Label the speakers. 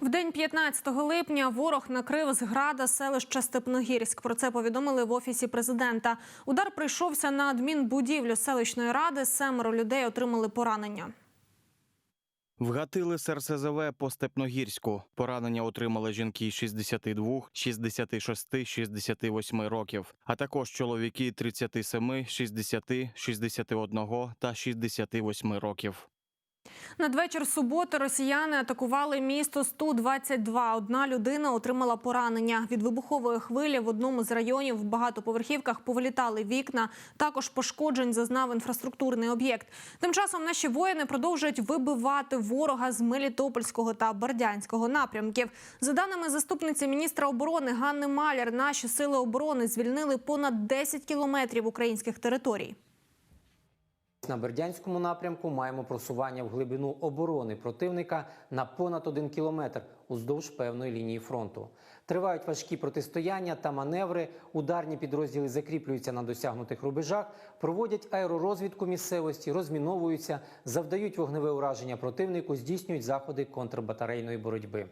Speaker 1: В день 15 липня ворог накрив з града селище Степногірськ. Про це повідомили в офісі президента. Удар прийшовся на адмінбудівлю селищної ради. Семеро людей отримали поранення.
Speaker 2: Вгатили з РСЗВ по Степногірську. Поранення отримали жінки 62, 66, 68 років, а також чоловіки 37, 60, 61 та 68 років.
Speaker 1: Надвечір суботи росіяни атакували місто Сту-22. Одна людина отримала поранення. Від вибухової хвилі в одному з районів в багатоповерхівках повилітали вікна. Також пошкоджень зазнав інфраструктурний об'єкт. Тим часом наші воїни продовжують вибивати ворога з Мелітопольського та Бердянського напрямків. За даними заступниці міністра оборони Ганни Маляр, наші сили оборони звільнили понад 10 кілометрів українських територій.
Speaker 3: На Бердянському напрямку маємо просування в глибину оборони противника на понад один кілометр уздовж певної лінії фронту. Тривають важкі протистояння та маневри. Ударні підрозділи закріплюються на досягнутих рубежах, проводять аеророзвідку місцевості, розміновуються, завдають вогневе ураження противнику, здійснюють заходи контрбатарейної боротьби.